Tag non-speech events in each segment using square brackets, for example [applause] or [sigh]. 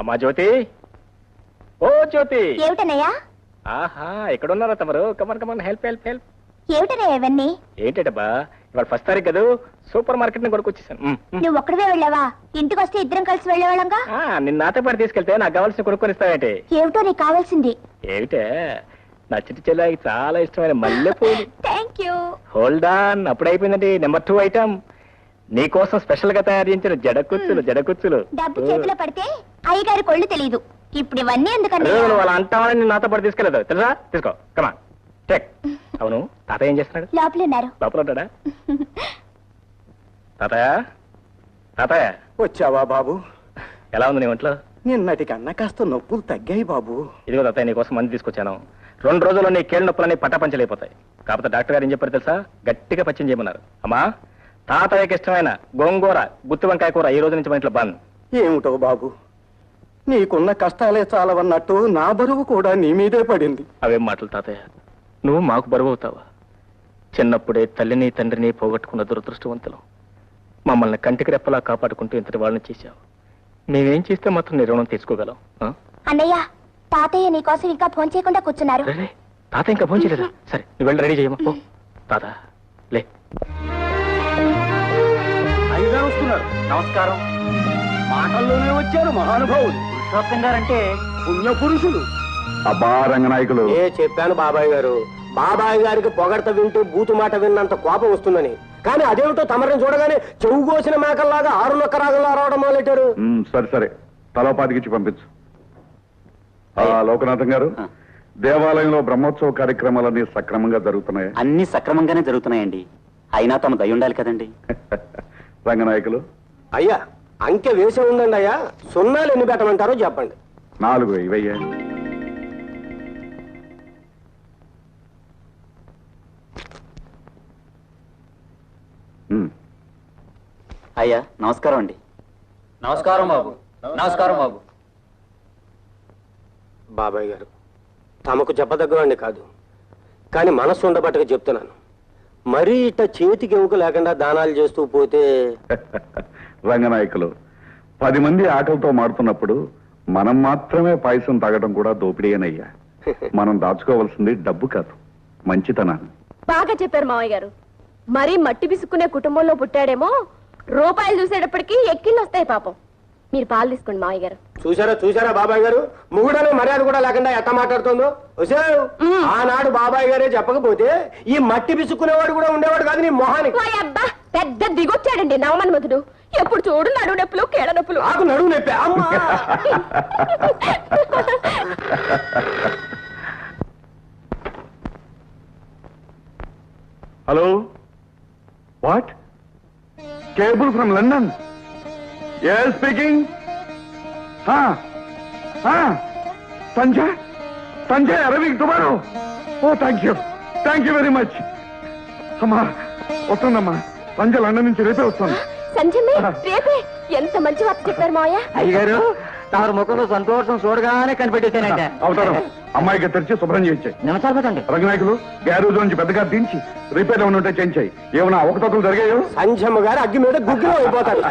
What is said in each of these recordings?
అమ్మా జ్యోతి. ఓ జ్యోతి. ఏమిటనయ్యా ఆహా ఎక్కడున్నారా తమరు? Come on come on help help help ఏమిటనయ్యా ఇవన్నీ? ఏంటబ్బా ఇవాళ ఫస్ట్ తారీఖు కదా? సూపర్ మార్కెట్ని కొనుక్కొచ్చేసాను. నువ్వు ఒక్కడివే వెళ్ళావా? ఇంటికి వస్తే ఇద్దరం కలిసి వెళ్ళేవాళ్ళంగా? నిన్న నాతో పాటు తీసుకెళ్తే నాకు కావాల్సిన కొనుక్కొని ఇస్తావేంటి? ఏమిటో నీకు కావాల్సింది. ఏమిటే? నా చిట్టి చెల్లాయికి చాలా ఇష్టమైన మల్లెపూలు థ్యాంక్ యూ హోల్డ్ ఆన్ అప్పుడు అయిపోయిందండి నెంబర్ టూ ఐటమ్ నీకోసం స్పెషల్గా తయారు చేయించిన జడకుచ్చులు. జడకుచ్చులు డబ్బు చేతిలో పడితే అయ్యగారి కొళ్ళు తెలియదు ఇప్పుడు ఇవన్నీ ఎందుకన్నా? నువ్వు అలా అంటావని నేను నాతో పాటు తీసుకెళ్ళదు. తెలుసా? తీసుకో. కమా టెక్ [laughs] అవును. తాతయ్య ఏం చేస్తున్నాడు? లోపల ఉన్నారు. లోపల ఉంటాడా? [laughs] తాతయ్య? తాతయ్య? వచ్చావా బాబు? ఎలా ఉంది నీ ఒంట్లో? నిన్నటి కన్నా కాస్త నొప్పులు తగ్గాయి బాబు. ఇదిగో తాతయ్య నీకోసం మంది తీసుకొచ్చాను. రెండు రోజుల్లో నీ కీళ్ళ నొప్పులన్నీ పట్టపంచలైపోతాయి. కాకపోతే డాక్టర్ గారు ఏం చెప్పారు తెలుసా? గట్టిగా పచ్చం చేయమన్నారు. అమ్మా తాతయ్యకి ఇష్టమైన గోంగూర గుత్తి వంకాయ కూర ఈ రోజు నుంచి మన ఇంట్లో బంద్. ఏమిటో బాబు నీకున్న కష్టాలే చాలవన్నట్టు నా బరువు కూడా నీ మీదే పడింది. అవేం మాటలు తాతయ్య? నువ్వు మాకు బరువు అవుతావా? చిన్నప్పుడే తల్లిని తండ్రిని పోగొట్టుకున్న దురదృష్టవంతులం. మమ్మల్ని కంటికి రెప్పలా కాపాడుకుంటూ ఇంతటి వాళ్ళని చేశావు. మేమేం చేస్తే మాత్రం నీ రుణం తీసుకోగలం ఆ? అన్నయ్య తాతయ్య నీకోసం ఇంకా ఫోన్ చేయకుండా కూర్చున్నారు. రే, రే, తాత ఇంకా ఫోన్ చేయలేదా? [laughs] సరే నువ్వు వెళ్ళి రెడీ చేయమా పో. తాత లే. అయ్యగారు వస్తున్నారు. నమస్కారం. మాటల్లోనే వచ్చారు మహానుభావులు. పురుషోత్తం గారంటే పుణ్య పురుషులు అబ్బా రంగనాయకులు ఏ చెప్పాను బాబాయ్ గారు? బాబాయ్ గారికి పొగడత వింటూ బూతు మాట విన్నంత కోపం వస్తుందని. కానీ అదేమిటో తమరిని చూడగానే చెవు కోసిన మేకల్లాగా ఆరు నొక్క రాగంలా రావడం మొదలెట్టారు? ఉమ్, సరే సరే. తలోపాతికిచ్చి పంపించు. ఆ, లోకనాథం గారు దేవాలయంలో బ్రహ్మోత్సవ కార్యక్రమాలన్నీ సక్రమంగా జరుగుతున్నాయి? అన్ని సక్రమంగానే జరుగుతున్నాయండి. అయినా తమ దయ ఉండాలి కదండి. [laughs] రంగనాయకులు. అయ్యా అంకె వేసే ఉందండి అయ్యా. సున్నాలు ఎన్ని పెట్టమంటారో చెప్పండి. నాలుగు ఇవయ్యా. అయ్యా నమస్కారం అండి. నమస్కారం బాబు. నమస్కారం బాబు. బాబాయ్ గారు తమకు చెప్పదగ్గవండి కాదు. కానీ మనస్సు ఉండబట్టగా చెప్తున్నాను. మరీ ఇట్ట చేతికి ఎముక లేకుండా దానాలు చేస్తూ పోతే [laughs] రంగనాయకులు పది మంది ఆకలితో మాడుతున్నప్పుడు మనం మాత్రమే పాయసం తాగడం కూడా దోపిడీయేనయ్యా. [laughs] మనం దాచుకోవాల్సింది డబ్బు కాదు మంచితనాన్ని. బాగా చెప్పారు మావయ్య గారు. మరీ మట్టి పిసుక్కునే కుటుంబంలో పుట్టాడేమో రూపాయలు చూసేటప్పటికి ఎక్కిళ్ళు వస్తాయి పాపం. మీరు పాలు తీసుకోండి మావయ్య గారు. చూసారా చూసారా బాబాయ్ గారు? ముగుడనే మర్యాద కూడా లేకుండా ఎట్ట మాట్లాడుతుందో? వచ్చావు ఆనాడు బాబాయ్ గారే చెప్పకపోతే ఈ మట్టి పిసుక్కునేవాడు కూడా ఉండేవాడు కాదు నీ మొహానికి. ఓయ్ అబ్బా పెద్ద దిగొచ్చాడండి నవమన్మధుడు. ఎప్పుడు చూడు నడు నొప్పులు కీడ నొప్పులు. నాకు నడువు నొప్పి అమ్మా! Hello? What? Cable from London? Speaking Sanjay Sanjay arriving tomorrow oh thank you thank you very much అమ్మా వస్తుందమ్మా. సంజయ్ లండన్ నుంచి రేపే వస్తాను. సంజయ్ రేపే. ఎంత మంచి వార్త చెప్పారు మావయ్య. అయ్యగారు తమరి ముఖంలో సంతోషం చూడగానే కనిపెట్టేశానంట. అవుతారు. అమ్మాయికి తెరిచి శుభ్రం చేయించాయి. నమస్కారం పెట్టండి. రంగనాయకులు గ్యారేజ్ నుంచి పెద్దగా దించి రిపేర్ ఏమైనా ఉంటే చేయించాయి. ఏమైనా అవకతవకలు జరిగాయో? సంజమ్మ గారు అగ్గి మీద గుగ్గిలో అయిపోతారు.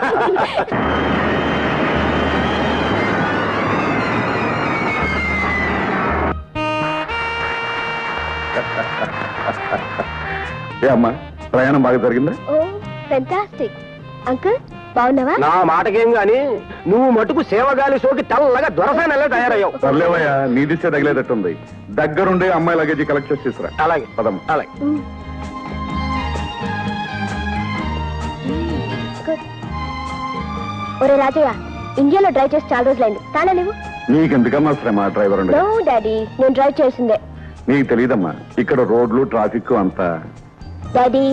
ఏ అమ్మా ప్రయాణం బాగా జరిగిందా? ఓ ఫెంటాస్టిక్ అంకుల్ బాగున్నావా? నా మాటకేం గాని నువ్వు మటుకు సేవగాలి సోకి తెల్లగా దొరసానల్లా తయారయ్యావు. సర్లేవయ్యా నీ దిశ తగిలేటట్టుంది. దగ్గరుండే అమ్మాయి లగేజీ కలెక్ట్ చేసి తీసుకురా. అలాగే పదమ్మ అలాగే. ఒరే రాజయ్య ఇండియాలో డ్రైవ్ చేసి చాలా రోజులైంది. తానే లేవు? నీకెందుకమ్మా శ్రమ డ్రైవర్ నో డాడీ నేను డ్రైవ్ చేసిందే. నీకు తెలియదమ్మా ఇక్కడ రోడ్లు ట్రాఫిక్ అంతా. డాడీ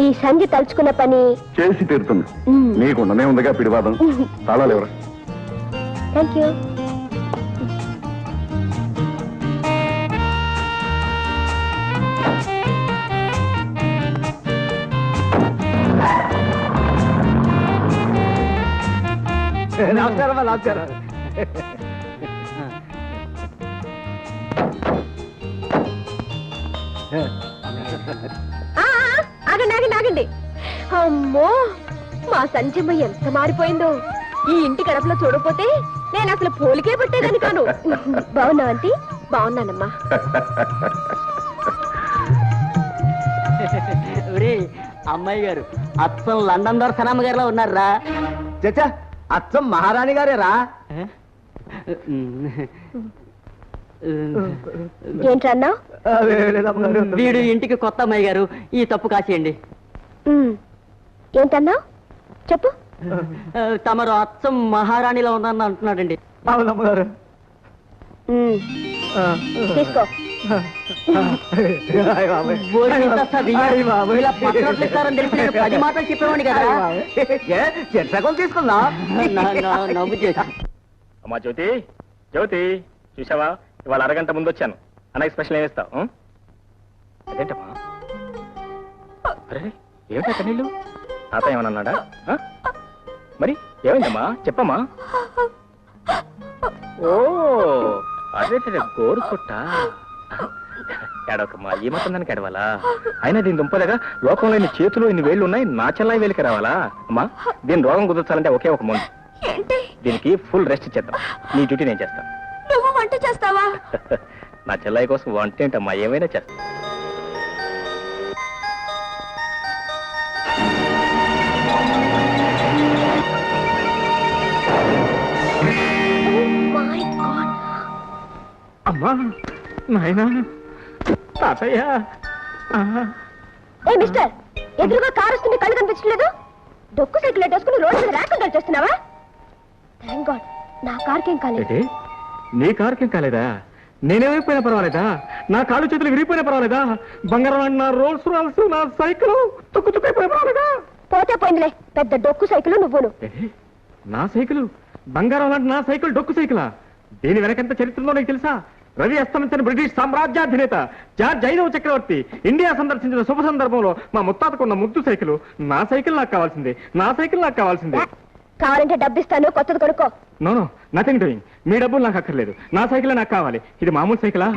ఈ సంధి తలుచుకున్న పని చేసి తీరుతుంది. నీకుండనే ఉందిగా పిడివాదం. తాళాలు ఎవరా? థ్యాంక్ యూ నమస్కారం నమస్కారం ఆ, ఆగండి ఆగండి ఆగండి అమ్మో మా సంజమ్మ ఎంత మారిపోయిందో. ఈ ఇంటి గడపలో చూడకపోతే నేను అసలు పోలికే పుట్టేదని కాను. బాగున్నావు ఆంటీ? బాగున్నానమ్మా. అమ్మాయి గారు అచ్చం లండన్ దొరసనమ్మ గారిలో ఉన్నారా చచ్చా అచ్చం మహారాణి గారే రా ఏంటన్నా? వీడు ఇంటికి కొత్త అమ్మాయి గారు. ఈ తప్పు కాసేయండి. ఏంటన్నా? చెప్పు. తమరు అచ్చం మహారాణిలో ఉందని అంటున్నాడండి. అవునమ్మగారు తీసుకో. పది మాటలు చెప్పేవాడిని కదా. చెట్సగం తీసుకుందా? అమ్మా జ్యోతి జ్యోతి చూసావా? ఇవాళ అరగంట ముందు వచ్చాను. అన్నకి స్పెషల్ ఏమి ఇస్తావు ఉం? అదేంటమ్మా? అరే ఏమిటా కన్నీళ్ళు? తాత ఏమన్నా అన్నాడా ఆ? మరి ఏమైందమ్మా? చెప్పమ్మా. ఓ అదే గోరు కొట్ట. ఏడవకమ్మా ఈ మాత్రం దానికి ఎడవాలా అయినా దీని దుంపలేగా లోకంలో ఇన్ని చేతులు ఇన్ని వేళ్ళు ఉన్నాయి నా చెల్లాయి వేలికి రావాలా? అమ్మా దీని రోగం కుదర్చాలంటే ఒకే ఒక ముందు. దీనికి ఫుల్ రెస్ట్ ఇచ్చేద్దాం నీ డ్యూటీ నేను చేస్తాను. నువ్వు వంట చేస్తావా? [laughs] నా చెల్లాయి కోసం వంట ఏంటమ్మా? ఏమైనా చేస్తా. మై గాడ్ అమ్మా నాయనా తాతయ్య ఏ మిస్టర్ ఎదురుగా కారు వస్తుంది కళ్ళు కనిపించలేదు డొక్కు సైకిల్ వేసుకుని రోడ్డు మీద ర్యాకులు చేస్తున్నావా? థ్యాంక్ గాడ్ నా కార్కేం కాలేదు. నీ కారుకేం కాలేదా? నేనేమైపోయినా పర్వాలేదా? నా కాళ్ళు చేతులు విరిగిపోయినా పర్వాలేదా? బంగారం లాంటి నా రోల్స్ రాల్స్ నా సైకిల్ తుక్కు తుక్కైపోయినా పర్వాలేదా? పోతే పోయిందిలే. పెద్ద డొక్కు సైకిల్ నువ్వును ఏంటి? నా సైకిల్? బంగారం లాంటి నా సైకిల్ డొక్కు సైకిలా? దీని వెనకంత చరిత్రలో నీకు తెలుసా? రవి అస్తమించిన బ్రిటిష్ సామ్రాజ్యాధినేత జార్జ్ ఐదవ చక్రవర్తి ఇండియా సందర్శించిన శుభ సందర్భంలో మా ముత్తాతకున్న ముద్దు సైకిల్ నా సైకిల్ నాకు కావాల్సిందే. నా సైకిల్ నాకు కావాల్సిందే. కావాలంటే డబ్బిస్తాను కొత్తది కొనుక్కో. నో నో నథింగ్ డూయింగ్ మీ డబ్బులు నాకు అక్కర్లేదు. నా సైకిల్ నాకు కావాలి. ఇది మామూలు సైకిలా?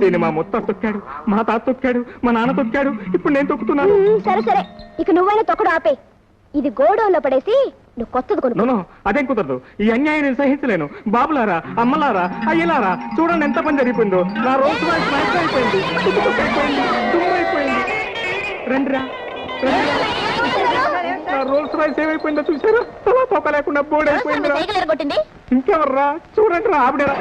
దీన్ని మా ముత్త తొక్కాడు మా తాత తొక్కాడు మా నాన్న తొక్కాడు. ఇప్పుడు నేను తొక్కుతున్నాను. ఉమ్, సరే సరే. ఇక నువ్వైనా తొక్కడు ఆపే. ఇది గోడౌన్లో పడేసి నువ్వు కొత్తది కొనుక్కో. నో నో అదేం కుదరదు. ఈ అన్యాయం నేను సహించలేను. బాబులారా అమ్మలారా అయ్యలారా చూడండి ఎంత పని జరిగిపోయిందో నా రోజు అయిపోయింది. అయిపోయింది రండిరా రండిరా. రోల్స్ రాయిస్ ఏమైపోయిందో చూసారా తలా తొక్క లేకుండా బోర్డు ఎరగొట్టింది ఇంకెవర్రా చూడండి రా ఆవిడరా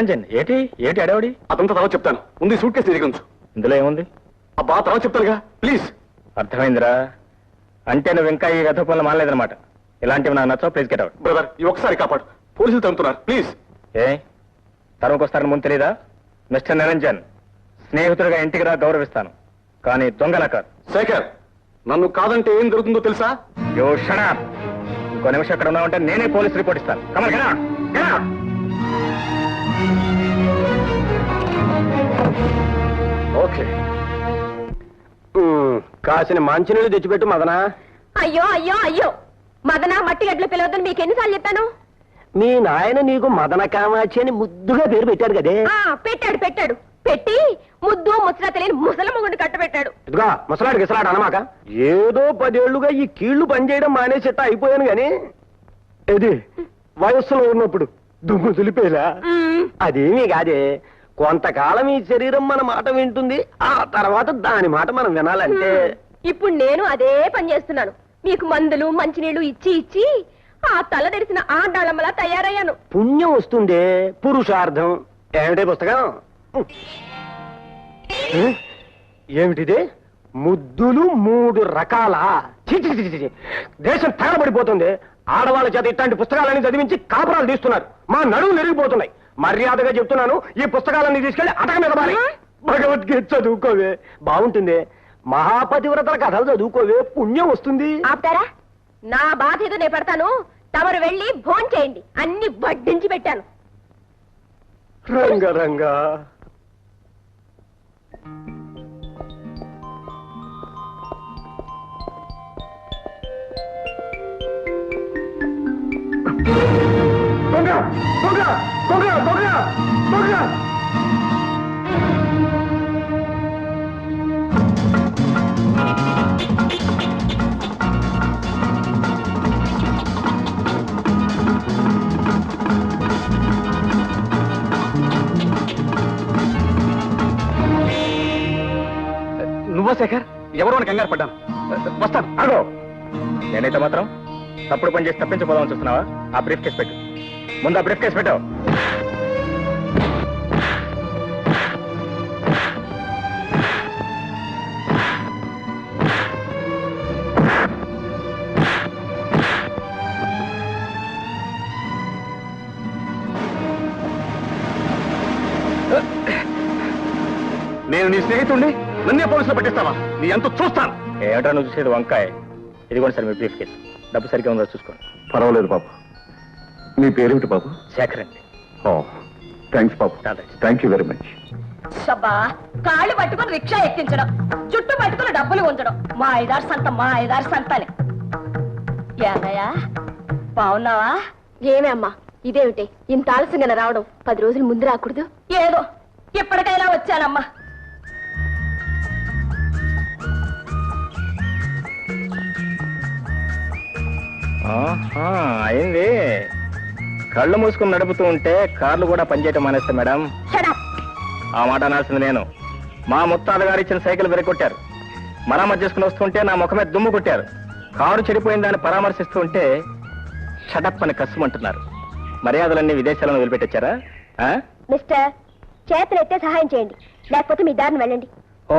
నిరంజన్ ఏంటి? ఏంటి అడవడి? అతనితో తర్వాత చెప్తాను. ముందు సూట్ కేసు తిరిగి ఇందులో ఏముంది? అబ్బా తర్వాత చెప్తానుగా. ప్లీజ్ అర్థమైందిరా? అంటే నువ్వు ఇంకా ఈ గత పనులు మానలేదన్నమాట. ఇలాంటివి నాకు నచ్చవు ప్లీజ్ గెట్ అవుట్ బ్రదర్ ఈ ఒక్కసారి కాపాడు. పోలీసులు తమ్ముతున్నారు ప్లీజ్ ఏ? తరుముకొస్తారని ముందు తెలీదా? మిస్టర్ నిరంజన్ స్నేహితుడిగా ఇంటికి రా గౌరవిస్తాను. కానీ దొంగల కాదు శేఖర్ నన్ను కాదంటే ఏం జరుగుతుందో తెలుసా? యో షడప్ ఇంకో నిమిషం అక్కడ ఉన్నావంటే నేనే పోలీస్ రిపోర్ట్ ఇస్తాను. Kamal get out okay. కాసిన మంచినీళ్ళు తెచ్చిపెట్టు మదనా. అయ్యో అయ్యో అయ్యో. మదన మట్టి గడ్డలు పిలవద్దని మీకు ఎన్నిసార్లు చెప్పాను? మీ నాయన నీకు మదన కామాచి అని ముద్దుగా పేరు పెట్టారు కదే. ఆ పెట్టాడు పెట్టాడు. పెట్టి ముద్దు ముచ్చట తెలియని ముసల మొగుడు కట్టబెట్టాడు. ఇదిగా ముసలాడు గిసలాడు అనమాక ఏదో పదేళ్ళుగా ఈ కీళ్ళు పనిచేయడం మానేసేట అయిపోయాను గాని ఇది వయస్సులో ఉన్నప్పుడు దుమ్ము దులిపేలా? మ్మ్. అదేమీ కాదే. కొంతకాలం ఈ శరీరం మన మాట వింటుంది ఆ తర్వాత దాని మాట మనం వినాలంటే. ఇప్పుడు నేను అదే పని చేస్తున్నాను. మీకు మందులు మంచినీళ్ళు ఇచ్చి ఇచ్చి ఆ తల తెరిసిన ఆడాళ్ళమ్మలా తయారయ్యాను. పుణ్యం వస్తుందే పురుషార్థం. ఏమిటే పుస్తకం? ఏమిటిది? ముద్దులు మూడు రకాల. దేశం తగలబడిపోతుంది ఆడవాళ్ళ చేత ఇట్లాంటి పుస్తకాలన్నీ చదివించి కాపురాలు తీస్తున్నారు. మా నడువు నెరిగిపోతున్నాయి. మర్యాదగా చెప్తున్నాను ఈ పుస్తకాలన్నీ తీసుకెళ్ళి అటక మీద పారి. భగవద్గీత చదువుకోవే. బాగుంటుంది మహాపతివ్రతల కథలు చదువుకోవే. పుణ్యం వస్తుంది. ఆపుతారా? నా బాధ ఏదో నేను పెడతాను. తమరు వెళ్ళి భోన్ చేయండి అన్ని వడ్డించి పెట్టాను. రంగరంగా దొంగ నువ్వా శేఖర్? ఎవరో అని కంగారు పడ్డాను. వస్తాను. అగో నేనైతే మాత్రం తప్పుడు పని చేసి తప్పించబోదామని చూస్తున్నావా? ఆ బ్రీఫ్ కేసు పెట్టు. ముందు ఆ బ్రీఫ్ కేసు పెట్టావు నేను నీ స్నేహితుడిని నన్నే పోలీసులు పట్టిస్తావా? నీ ఎంత చూస్తాను. ఏమిటో నువ్వు చూసేది వంకాయ? ఇదిగోండి సార్ మీ బ్రీఫ్ కేసు డబ్బు సరిగ్గా ఉందో చూసుకోండి. పర్వాలేదు బాబు. నీ పేరేమిటి బాబు? శేఖర్ అండి. Oh thanks Babu. Thank you very much. షబ్బా కాళ్ళు పట్టుకుని రిక్షా ఎక్కించడం చుట్టూ పట్టుకుని డబ్బులు ఉంచడం మా ఐదారు సంత మా ఐదారు సంతని. ఏదయ్యా బాగున్నావా? ఏమే అమ్మా ఇదేమిటి? ఇంత ఆలస్యంగా రావడం పది రోజులు ముందు రాకూడదు? ఏదో ఇప్పటికైనా వచ్చానమ్మా. అయింది. కళ్ళు మూసుకుని నడుపుతూ ఉంటే కార్లు కూడా పనిచేయటం మానేస్తా మేడం. ఆ మాట అనాల్సింది నేను. మా ముత్తాత గారు ఇచ్చిన సైకిల్ వెరగొట్టారు. మరామత్ చేసుకుని వస్తుంటే నా ముఖమే దుమ్ము కొట్టారు. కారు చెడిపోయిందని పరామర్శిస్తూ ఉంటే షటప్ అని కష్టమంటున్నారు మర్యాదలన్నీ విదేశాలను వదిలిపెట్టొచ్చారా? ఆ? మిస్టర్ చేతులెత్తే సహాయం చేయండి. లేకపోతే మీ దారిని వెళ్ళండి. ఓ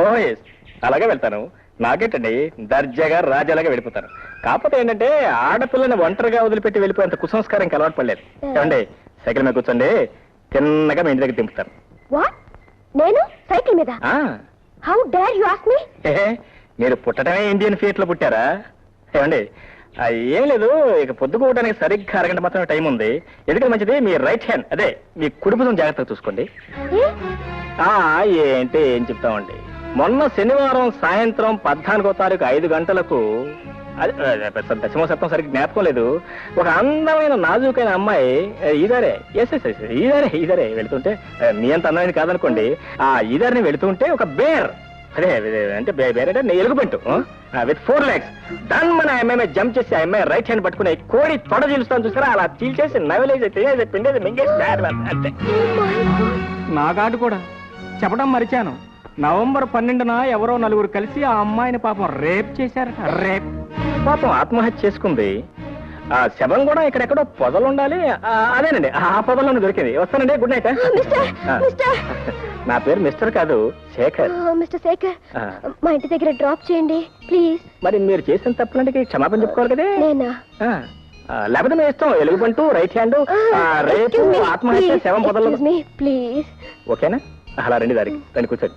అలాగే వెళ్తాను. నాకేంటండి? దర్జాగా రాజాలాగా వెళ్ళిపోతాను కాకపోతే ఏంటంటే ఆడపిల్లని ఒంటరిగా వదిలిపెట్టి వెళ్ళిపోయేంత కుసంస్కారం ఇంకా అలవాటు పడలేదు. ఏమండి? సైకిల్ మీద కూర్చోండి. తిన్నగా మీ ఇంటి దగ్గర దింపుతాను వాట్ నేను? సైకిల్ మీద? ఆ, how dare you ask me ఏ, మీరు పుట్టడమే ఇండియన్ ఫియట్లో పుట్టారా? ఏమండి? ఆ, ఏం లేదు ఇక పొద్దుకోవడానికి సరిగ్గా అరగంట మాత్రమే టైం ఉంది. ఎందుకంటే మంచిది? మీ రైట్ హ్యాండ్ అదే మీ భుజం జాగ్రత్తగా చూసుకోండి. ఆ ఏంటి ఏం చెప్తామండి? మొన్న శనివారం సాయంత్రం పద్నాలుగో తారీఖు ఐదు గంటలకు దశమ సప్తం సరిగ్గా జ్ఞాపకం లేదు. ఒక అందమైన నాజుకైన అమ్మాయి ఈదారే ఎస్ ఎస్ ఎస్ ఈదారే ఈదారే వెళుతుంటే ఏ, మీ అంత అందమైన కాదనుకోండి. ఆ ఈదారిని వెళుతుంటే ఒక బేర్ అదే అంటే బే- బేర్ అంటే ఎలుగుబంటు విత్ ఫోర్ లెగ్స్ దాన్ని మన అమ్మాయి జంప్ చేసి ఆ అమ్మాయి రైట్ హ్యాండ్ పట్టుకుని కోడి తొడ చీలుస్తాను చూసారా? అలా చీల్చేసి నవలేజ్ అయితే పిండేది మింగేసి అంతే. నా కార్డు కూడా చెప్పడం మరిచాను. నవంబర్ పన్నెండున ఎవరో నలుగురు కలిసి ఆ అమ్మాయిని పాపం రేప్ చేశారట రేప్. పాపం ఆత్మహత్య చేసుకుంది. ఆ శవం కూడా ఇక్కడెక్కడో పొదలు ఉండాలి ఆ, అదేనండి ఆ పొదలోనే దొరికింది. వస్తానండి గుడ్ నైట్. Mister mister. నా పేరు మిస్టర్ కాదు శేఖర్. మిస్టర్ శేఖర్ ఆ. మా ఇంటి దగ్గర డ్రాప్ చేయండి ప్లీజ్. మరి మీరు చేసిన తప్పులంటే క్షమాపణ చెప్పుకోవాలి కదే? నేనా? ఆ, ఆ, లేకపోతే మీ ఇష్టం ఎలుగుబంటు రైట్ హ్యాండ్ రేపు ఆత్మహత్య శవం పొదల్లో ప్లీజ్ ఓకేనా? అలా రండి దారికి రండి కూర్చోండి.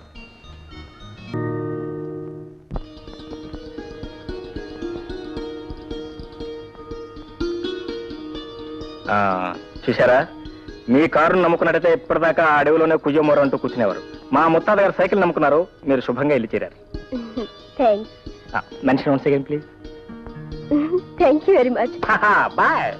ఆ, చూశారా? మీ కారును నమ్ముకున్నట్టయితే ఇప్పటిదాకా ఆ అడవిలోనే కుజమోర అంటూ కూర్చునేవారు. మా ముత్తాత గారు సైకిల్ నమ్ముకున్నారు మీరు శుభంగా ఇల్లు చేరారు. Mention one second please thank you very much bye